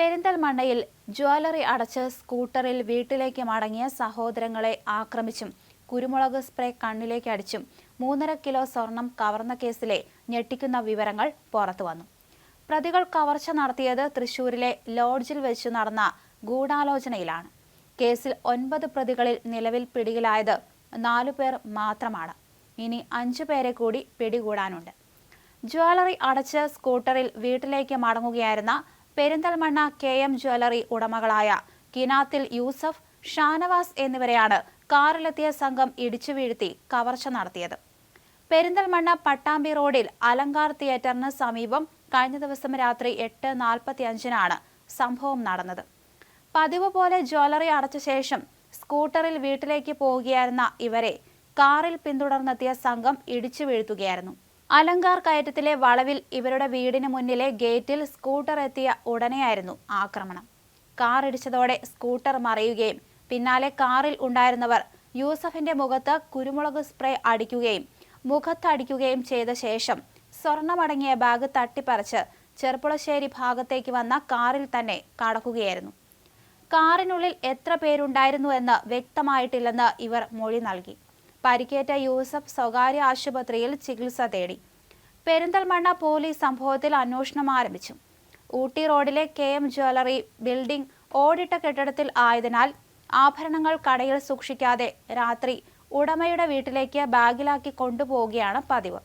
പെരിന്തൽമണ്ണയിൽ ജ്വല്ലറി അടച്ച് സ്കൂട്ടറിൽ വീട്ടിലേക്ക് മടങ്ങിയ സഹോദരങ്ങളെ ആക്രമിച്ചും കുരുമുളക് സ്പ്രേ കണ്ണിലേക്ക് അടിച്ചും മൂന്നര കിലോ സ്വർണം കവർന്ന കേസിലെ ഞെട്ടിക്കുന്ന വിവരങ്ങൾ പുറത്തു വന്നു. പ്രതികൾ കവർച്ച നടത്തിയത് തൃശൂരിലെ ലോഡ്ജിൽ വെച്ച് നടന്ന ഗൂഢാലോചനയിലാണ്. കേസിൽ ഒൻപത് പ്രതികളിൽ നിലവിൽ പിടിയിലായത് നാലുപേർ മാത്രമാണ്. ഇനി അഞ്ചു പേരെ കൂടി പിടികൂടാനുണ്ട്. ജ്വല്ലറി അടച്ച് സ്കൂട്ടറിൽ വീട്ടിലേക്ക് മടങ്ങുകയായിരുന്ന പെരിന്തൽമണ്ണ കെ എം ജ്വല്ലറി ഉടമകളായ കിനാത്തിൽ യൂസഫ് ഷാനവാസ് എന്നിവരെയാണ് കാറിലെത്തിയ സംഘം ഇടിച്ചു വീഴ്ത്തി കവർച്ച നടത്തിയത്. പെരിന്തൽമണ്ണ പട്ടാമ്പി റോഡിൽ അലങ്കാർ തിയേറ്ററിന് സമീപം കഴിഞ്ഞ ദിവസം രാത്രി എട്ട് നാൽപ്പത്തി അഞ്ചിനാണ് സംഭവം നടന്നത്. പതിവ് പോലെ ജ്വല്ലറി അടച്ച ശേഷം സ്കൂട്ടറിൽ വീട്ടിലേക്ക് പോവുകയായിരുന്ന ഇവരെ കാറിൽ പിന്തുടർന്നെത്തിയ സംഘം ഇടിച്ചു വീഴ്ത്തുകയായിരുന്നു. അലങ്കാർ കയറ്റത്തിലെ വളവിൽ ഇവരുടെ വീടിന് മുന്നിലെ ഗേറ്റിൽ സ്കൂട്ടർ എത്തിയ ഉടനെയായിരുന്നു ആക്രമണം. കാർ ഇടിച്ചതോടെ സ്കൂട്ടർ മറിയുകയും പിന്നാലെ കാറിൽ ഉണ്ടായിരുന്നവർ യൂസഫിന്റെ മുഖത്ത് കുരുമുളക് സ്പ്രേ അടിക്കുകയും മുഖത്തടിക്കുകയും ചെയ്ത ശേഷം സ്വർണമടങ്ങിയ ബാഗ് തട്ടിപ്പറിച്ച് ചെർപ്പുളശ്ശേരി ഭാഗത്തേക്ക് വന്ന കാറിൽ തന്നെ കടക്കുകയായിരുന്നു. കാറിനുള്ളിൽ എത്ര പേരുണ്ടായിരുന്നു എന്ന് വ്യക്തമായിട്ടില്ലെന്ന് ഇവർ മൊഴി നൽകി. പരിക്കേറ്റ യൂസഫ് സ്വകാര്യ ആശുപത്രിയിൽ ചികിത്സ തേടി. പെരിന്തൽമണ്ണ പോലീസ് സംഭവത്തിൽ അന്വേഷണം ആരംഭിച്ചു. ഊട്ടി റോഡിലെ കെ എം ജ്വല്ലറി ബിൽഡിംഗ് ഓടിട്ട കെട്ടിടത്തിൽ ആയതിനാൽ ആഭരണങ്ങൾ കടയിൽ സൂക്ഷിക്കാതെ രാത്രി ഉടമയുടെ വീട്ടിലേക്ക് ബാഗിലാക്കി കൊണ്ടുപോവുകയാണ് പതിവ്.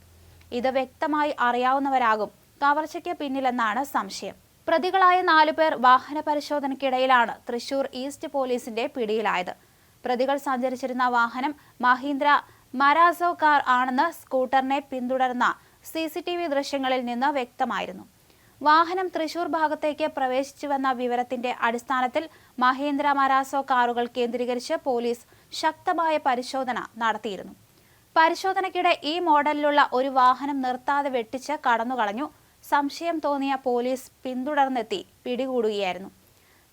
ഇത് വ്യക്തമായി അറിയാവുന്നവരാകും കവർച്ചയ്ക്ക് പിന്നിലെന്നാണ് സംശയം. പ്രതികളായ നാലുപേർ വാഹന പരിശോധനയ്ക്കിടയിലാണ് തൃശൂർ ഈസ്റ്റ് പോലീസിന്റെ പിടിയിലായത്. പ്രതികൾ സഞ്ചരിച്ചിരുന്ന വാഹനം മഹീന്ദ്ര മരാസോ കാർ ആണെന്ന് സ്കൂട്ടറിനെ പിന്തുടർന്ന സി സി ടി വി ദൃശ്യങ്ങളിൽ നിന്ന് വ്യക്തമായിരുന്നു. വാഹനം തൃശൂർ ഭാഗത്തേക്ക് പ്രവേശിച്ചുവെന്ന വിവരത്തിന്റെ അടിസ്ഥാനത്തിൽ മഹീന്ദ്ര മരാസോ കാറുകൾ കേന്ദ്രീകരിച്ച് പോലീസ് ശക്തമായ പരിശോധന നടത്തിയിരുന്നു. പരിശോധനയ്ക്കിടെ ഈ മോഡലിലുള്ള ഒരു വാഹനം നിർത്താതെ വെട്ടിച്ച് കടന്നുകളഞ്ഞു. സംശയം തോന്നിയ പോലീസ് പിന്തുടർന്നെത്തി പിടികൂടുകയായിരുന്നു.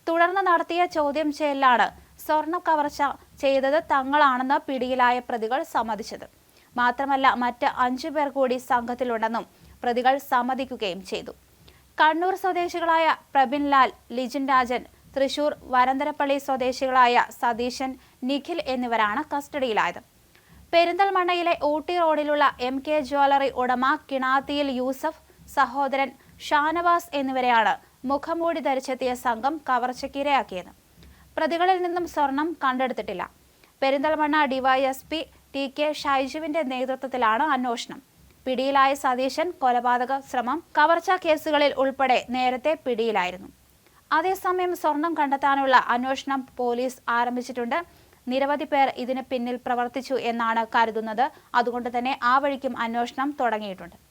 തുടർന്ന് നടത്തിയ ചോദ്യം ചെയ്യലാണ് സ്വർണ കവർച്ച ചെയ്തത് തങ്ങളാണെന്ന് പിടിയിലായ പ്രതികൾ സമ്മതിച്ചത്. മാത്രമല്ല മറ്റ് അഞ്ചു പേർ കൂടി സംഘത്തിലുണ്ടെന്നും പ്രതികൾ സമ്മതിക്കുകയും ചെയ്തു. കണ്ണൂർ സ്വദേശികളായ പ്രബിൻലാൽ ലിജിൻ രാജൻ തൃശൂർ വരന്തരപ്പള്ളി സ്വദേശികളായ സതീശൻ നിഖിൽ എന്നിവരാണ് കസ്റ്റഡിയിലായത്. പെരിന്തൽമണ്ണയിലെ ഊട്ടി റോഡിലുള്ള എം കെ ജ്വല്ലറി ഉടമ കിണാത്തിയിൽ യൂസഫ് സഹോദരൻ ഷാനവാസ് എന്നിവരെയാണ് മുഖംമൂടി ധരിച്ചെത്തിയ സംഘം കവർച്ചയ്ക്കിരയാക്കിയത്. പ്രതികളിൽ നിന്നും സ്വർണം കണ്ടെടുത്തിട്ടില്ല. പെരിന്തൽമണ്ണ ഡിവൈഎസ്പി ടി കെ ഷൈജുവിന്റെ നേതൃത്വത്തിലാണ് അന്വേഷണം. പിടിയിലായ സതീശൻ കൊലപാതക ശ്രമം കവർച്ചാ കേസുകളിൽ ഉൾപ്പെടെ നേരത്തെ പിടിയിലായിരുന്നു. അതേസമയം സ്വർണം കണ്ടെത്താനുള്ള അന്വേഷണം പോലീസ് ആരംഭിച്ചിട്ടുണ്ട്. നിരവധി പേർ ഇതിന് പിന്നിൽ പ്രവർത്തിച്ചു എന്നാണ് കരുതുന്നത്. അതുകൊണ്ട് തന്നെ ആ വഴിക്കും അന്വേഷണം തുടങ്ങിയിട്ടുണ്ട്.